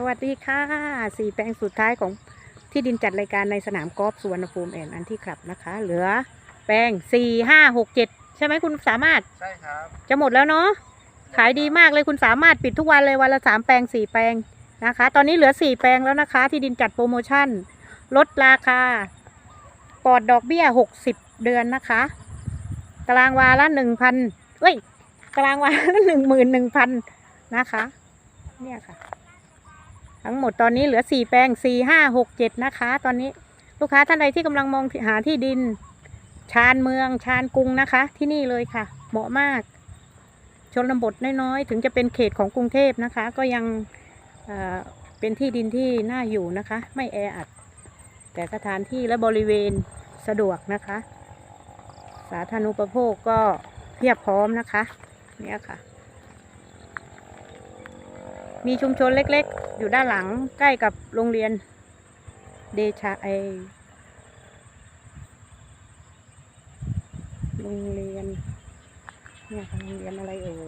สวัสดีค่ะสี่แปลงสุดท้ายของที่ดินจัดรายการในสนามกอล์ฟสุวรรณภูมิแอนอันที่ครับนะคะ เหลือแปลงสี่ห้าหกเจ็ดใช่ไหมคุณสามารถใช่ครับ จะหมดแล้วเนาะขายดีมากเลยคุณสามารถปิดทุกวันเลยวันละสามแปลงสี่แปลงนะคะ ตอนนี้เหลือสี่แปลงแล้วนะคะ ที่ดินจัดโปรโมชั่น ลดราคาปลอดดอกเบี้ยหกสิบเดือนนะคะ ตารางวาละหนึ่งพันเอ้ยตารางวาละหนึ่งหมื่นหนึ่งพันนะคะ เนี่ยค่ะ ทั้งหมดตอนนี้เหลือสี่แปลงสี่ห้าหกเจ็ดนะคะ ตอนนี้ลูกค้าท่านใดที่กำลังมองหาที่ดิน ชานเมืองชานกรุงนะคะ ที่นี่เลยค่ะ เหมาะมาก ชนบทน้อยๆ ถึงจะเป็นเขตของกรุงเทพนะคะ ก็ยังเเป็นที่ดินที่น่าอยู่นะคะ ไม่แออัด แต่สถานที่และบริเวณสะดวกนะคะ สาธารณูปโภคก็เพียบพร้อมนะคะ เนี่ยค่ะ มีชุมชนเล็ก ๆ อยู่ด้านหลังใกล้กับโรงเรียนเดชาไอโรงเรียนเนี่ยโรงเรียนอะไรเอ่ย